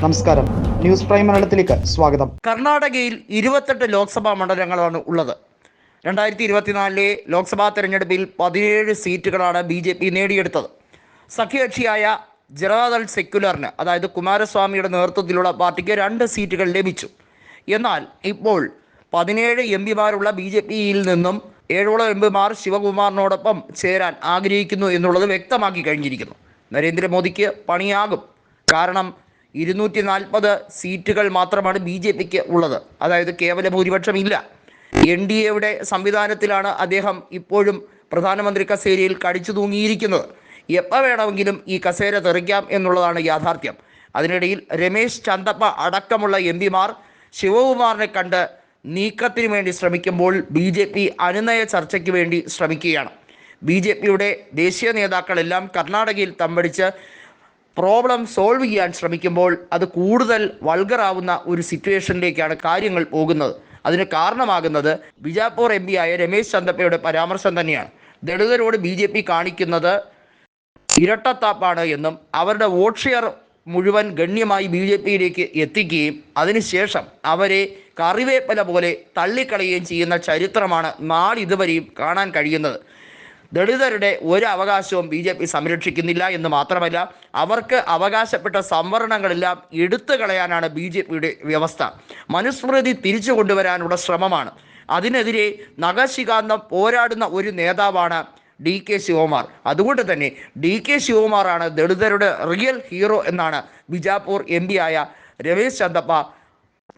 നമസ്കാരം. News prime മലയാളത്തിലേക്ക് സ്വാഗതം. കർണാടകയിൽ ഇരുപത്തെട്ട് ലോക്സഭാ മണ്ഡലങ്ങളാണ് ഉള്ളത്. രണ്ടായിരത്തി ഇരുപത്തിനാലിലെ ലോക്സഭാ തെരഞ്ഞെടുപ്പിൽ പതിനേഴ് സീറ്റുകളാണ് ബി ജെ പി നേടിയെടുത്തത്. സഖ്യകക്ഷിയായ ജനതാദൾ സെക്യുലറിന് അതായത് കുമാരസ്വാമിയുടെ നേതൃത്വത്തിലുള്ള പാർട്ടിക്ക് രണ്ട് സീറ്റുകൾ ലഭിച്ചു. എന്നാൽ ഇപ്പോൾ പതിനേഴ് എം പിമാരുള്ള ബി ജെ പിയിൽ നിന്നും ഏഴോളം എം പിമാർ ശിവകുമാറിനോടൊപ്പം ചേരാൻ ആഗ്രഹിക്കുന്നു എന്നുള്ളത് വ്യക്തമാക്കി കഴിഞ്ഞിരിക്കുന്നു. നരേന്ദ്രമോദിക്ക് പണിയാകും. കാരണം ഇരുന്നൂറ്റി നാൽപ്പത് സീറ്റുകൾ മാത്രമാണ് ബി ജെ പിക്ക് ഉള്ളത്. അതായത് കേവല ഭൂരിപക്ഷം ഇല്ല എൻ ഡി എയുടെ സംവിധാനത്തിലാണ് അദ്ദേഹം ഇപ്പോഴും പ്രധാനമന്ത്രി കസേരയിൽ കടിച്ചു തൂങ്ങിയിരിക്കുന്നത്. എപ്പോൾ വേണമെങ്കിലും ഈ കസേര തെറിക്കാം എന്നുള്ളതാണ് യാഥാർത്ഥ്യം. അതിനിടയിൽ രമേശ് ചന്തപ്പ അടക്കമുള്ള എം പിമാർ ശിവകുമാറിനെ കണ്ട് നീക്കത്തിന് വേണ്ടി ശ്രമിക്കുമ്പോൾ ബി ജെ പി അനുനയ ചർച്ചയ്ക്ക് വേണ്ടി ശ്രമിക്കുകയാണ്. ബി ജെ പിയുടെ ദേശീയ നേതാക്കളെല്ലാം കർണാടകയിൽ തമ്പടിച്ച് പ്രോബ്ലം സോൾവ് ചെയ്യാൻ ശ്രമിക്കുമ്പോൾ അത് കൂടുതൽ വൾഗറാവുന്ന ഒരു സിറ്റുവേഷനിലേക്കാണ് കാര്യങ്ങൾ പോകുന്നത്. അതിന് കാരണമാകുന്നത് ബിജാപൂർ എം ആയ രമേശ് ചന്ദപ്പയുടെ പരാമർശം തന്നെയാണ്. ദളിതരോട് ബി ജെ പി കാണിക്കുന്നത് ഇരട്ടത്താപ്പാണ് എന്നും അവരുടെ വോട്ട് ഷെയർ മുഴുവൻ ഗണ്യമായി ബി ജെ പിയിലേക്ക് എത്തിക്കുകയും അതിനുശേഷം അവരെ കറിവേപ്പല പോലെ തള്ളിക്കളയുകയും ചെയ്യുന്ന ചരിത്രമാണ് നാളിതുവരെയും കാണാൻ കഴിയുന്നത്. ദളിതരുടെ ഒരു അവകാശവും ബി ജെ പി സംരക്ഷിക്കുന്നില്ല എന്ന് മാത്രമല്ല അവർക്ക് അവകാശപ്പെട്ട സംവരണങ്ങളെല്ലാം എടുത്തു കളയാനാണ് ബി ജെ പിയുടെ വ്യവസ്ഥ. മനുസ്മൃതി തിരിച്ചു കൊണ്ടുവരാനുള്ള ശ്രമമാണ്. അതിനെതിരെ നഗശികാന്തം പോരാടുന്ന ഒരു നേതാവാണ് ഡി കെ ശിവകുമാർ. അതുകൊണ്ട് തന്നെ ഡി കെ ശിവകുമാറാണ് ദളിതരുടെ റിയൽ ഹീറോ എന്നാണ് ബിജാപൂർ എം ആയ രമേശ് ചന്ദപ്പ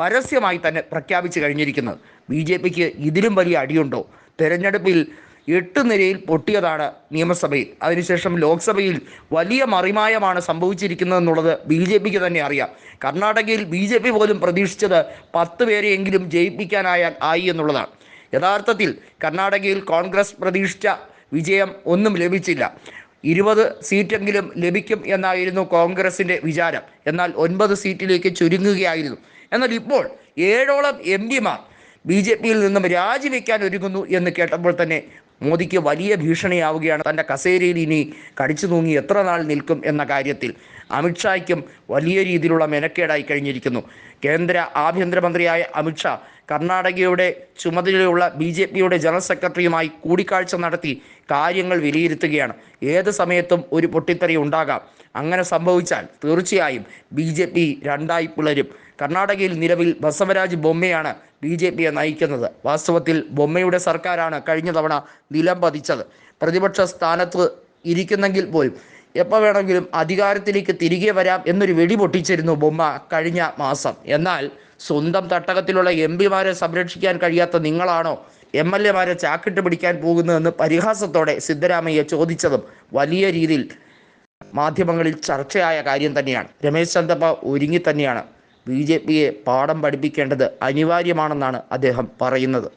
പരസ്യമായി തന്നെ പ്രഖ്യാപിച്ചു കഴിഞ്ഞിരിക്കുന്നത്. ബി ജെ പിക്ക് ഇതിലും വലിയ അടിയുണ്ടോ? തെരഞ്ഞെടുപ്പിൽ എട്ട് നിരയിൽ പൊട്ടിയതാണ് നിയമസഭയിൽ. അതിനുശേഷം ലോക്സഭയിൽ വലിയ മറിമായമാണ് സംഭവിച്ചിരിക്കുന്നതെന്നുള്ളത് ബി ജെ പിക്ക് തന്നെ അറിയാം. കർണാടകയിൽ ബി ജെ പി പോലും പ്രതീക്ഷിച്ചത് പത്ത് പേരെയെങ്കിലും ജയിപ്പിക്കാനായാൽ ആയി എന്നുള്ളതാണ്. യഥാർത്ഥത്തിൽ കർണാടകയിൽ കോൺഗ്രസ് പ്രതീക്ഷിച്ച വിജയം ഒന്നും ലഭിച്ചില്ല. ഇരുപത് സീറ്റെങ്കിലും ലഭിക്കും എന്നായിരുന്നു കോൺഗ്രസിന്റെ വിചാരം. എന്നാൽ ഒൻപത് സീറ്റിലേക്ക് ചുരുങ്ങുകയായിരുന്നു. എന്നാൽ ഇപ്പോൾ ഏഴോളം എം പിമാർ ബി ജെ പിയിൽ നിന്നും രാജിവെക്കാൻ ഒരുങ്ങുന്നു എന്ന് കേട്ടപ്പോൾ തന്നെ മോദിക്ക് വലിയ ഭീഷണിയാവുകയാണ്. തന്റെ കസേരയിൽ ഇനി കടിച്ചു തൂങ്ങി എത്ര നാൾ നിൽക്കും എന്ന കാര്യത്തിൽ അമിത്ഷായ്ക്കും വലിയ രീതിയിലുള്ള മെനക്കേടായി കഴിഞ്ഞിരിക്കുന്നു. കേന്ദ്ര ആഭ്യന്തരമന്ത്രിയായ അമിത്ഷാ കർണാടകയുടെ ചുമതലയുള്ള ബി ജെ പിയുടെ ജനറൽ സെക്രട്ടറിയുമായി കൂടിക്കാഴ്ച നടത്തി കാര്യങ്ങൾ വിലയിരുത്തുകയാണ്. ഏത് സമയത്തും ഒരു പൊട്ടിത്തെറി ഉണ്ടാകാം. അങ്ങനെ സംഭവിച്ചാൽ തീർച്ചയായും ബി ജെ പി രണ്ടായി പിളരും. കർണാടകയിൽ നിലവിൽ ബസവരാജ് ബൊമ്മയാണ് ബി ജെ പിയെ നയിക്കുന്നത്. വാസ്തവത്തിൽ ബൊമ്മയുടെ സർക്കാരാണ് കഴിഞ്ഞ തവണ നിലം പതിച്ചത്. പ്രതിപക്ഷ സ്ഥാനത്ത് ഇരിക്കുന്നെങ്കിൽ പോലും എപ്പോൾ വേണമെങ്കിലും അധികാരത്തിലേക്ക് തിരികെ വരാം എന്നൊരു വെടി പൊട്ടിച്ചിരുന്നു ബൊമ്മ കഴിഞ്ഞ മാസം. എന്നാൽ സ്വന്തം തട്ടകത്തിലുള്ള എം പിമാരെ സംരക്ഷിക്കാൻ കഴിയാത്ത നിങ്ങളാണോ എം എൽ എമാരെ ചാക്കിട്ട് പിടിക്കാൻ പോകുന്നതെന്ന് പരിഹാസത്തോടെ സിദ്ധരാമയ്യ ചോദിച്ചതും വലിയ രീതിയിൽ മാധ്യമങ്ങളിൽ ചർച്ചയായ കാര്യം തന്നെയാണ്. രമേശ് ചന്ദ്രപ്പ ഒരുങ്ങി തന്നെയാണ് ബി ജെ പിയെ പാഠം പഠിപ്പിക്കേണ്ടത് അനിവാര്യമാണെന്നാണ് അദ്ദേഹം പറയുന്നത്.